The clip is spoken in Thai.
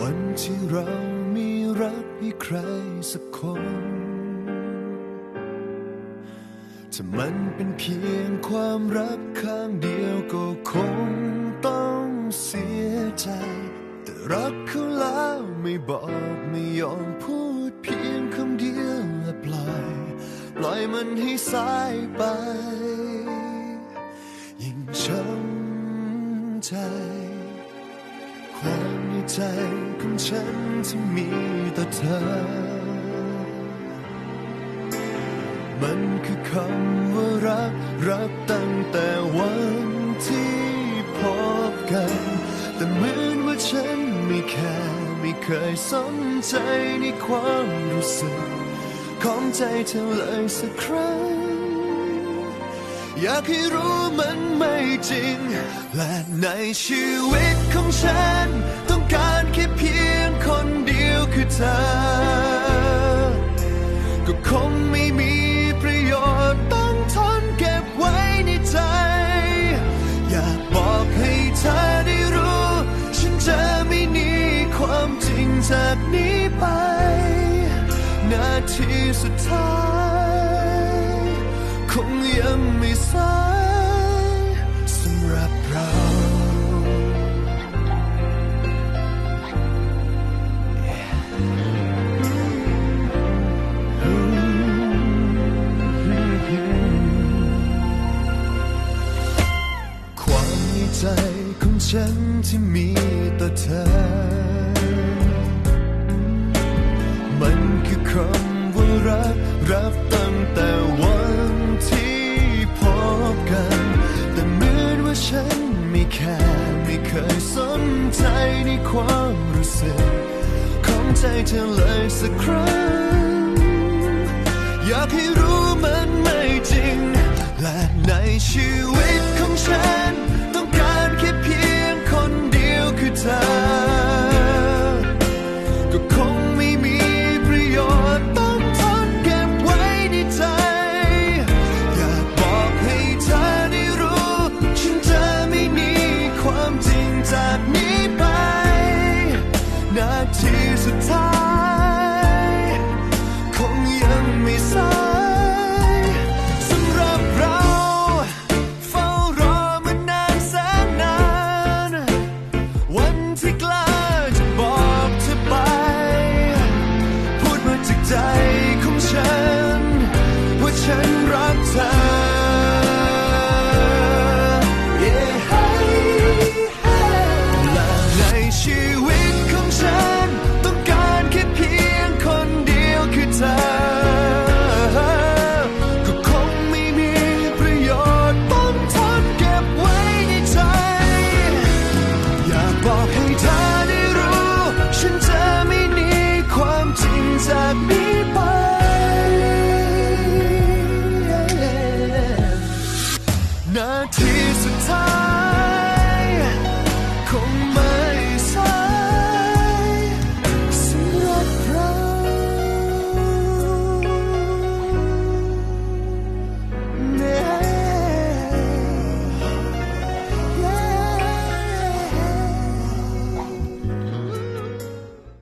วันที่เรามีรักให้ใครสักคน ถ้ามันเป็นเพียงความรักข้างเดียวก็คงต้องเสียใจ แต่รักเขาแล้วไม่บอกไม่ยอมพูดเพียงคำเดียวและปล่อยปล่อยมันให้สายไป ยิ่งช้ำใจ ใจของฉันที่มีต่อเธอ มันคือคำว่ารัก รักตั้งแต่วันที่พบกัน แต่เหมือนว่าฉันไม่แค่ไม่เคยสนใจในความรู้สึก ของใจเธอเลยสักครั้ง อยากให้รู้มันไม่จริง และในชีวิตของฉัน เพียงคนเดียวคือเธอ ก็คงไม่มีประโยชน์ต้องทนเก็บไว้ในใจ อยากบอกให้เธอได้รู้ ฉันจะไม่หนีความจริงจากนี้ไป นาทีสุดท้าย คงยังไม่สาย ใจของฉันที่มีต่อเธอ มันคือคำว่ารัก รับตั้งแต่วันที่พบกัน แต่เหมือนว่าฉันไม่แค่ไม่เคยสนใจในความรู้สึก ของใจเธอเลยสักครั้ง อยากให้รู้มันไม่จริง และในชีวิตของฉัน สุดท้าย คงยังไม่สา นาทีสุดท้ายคงไม่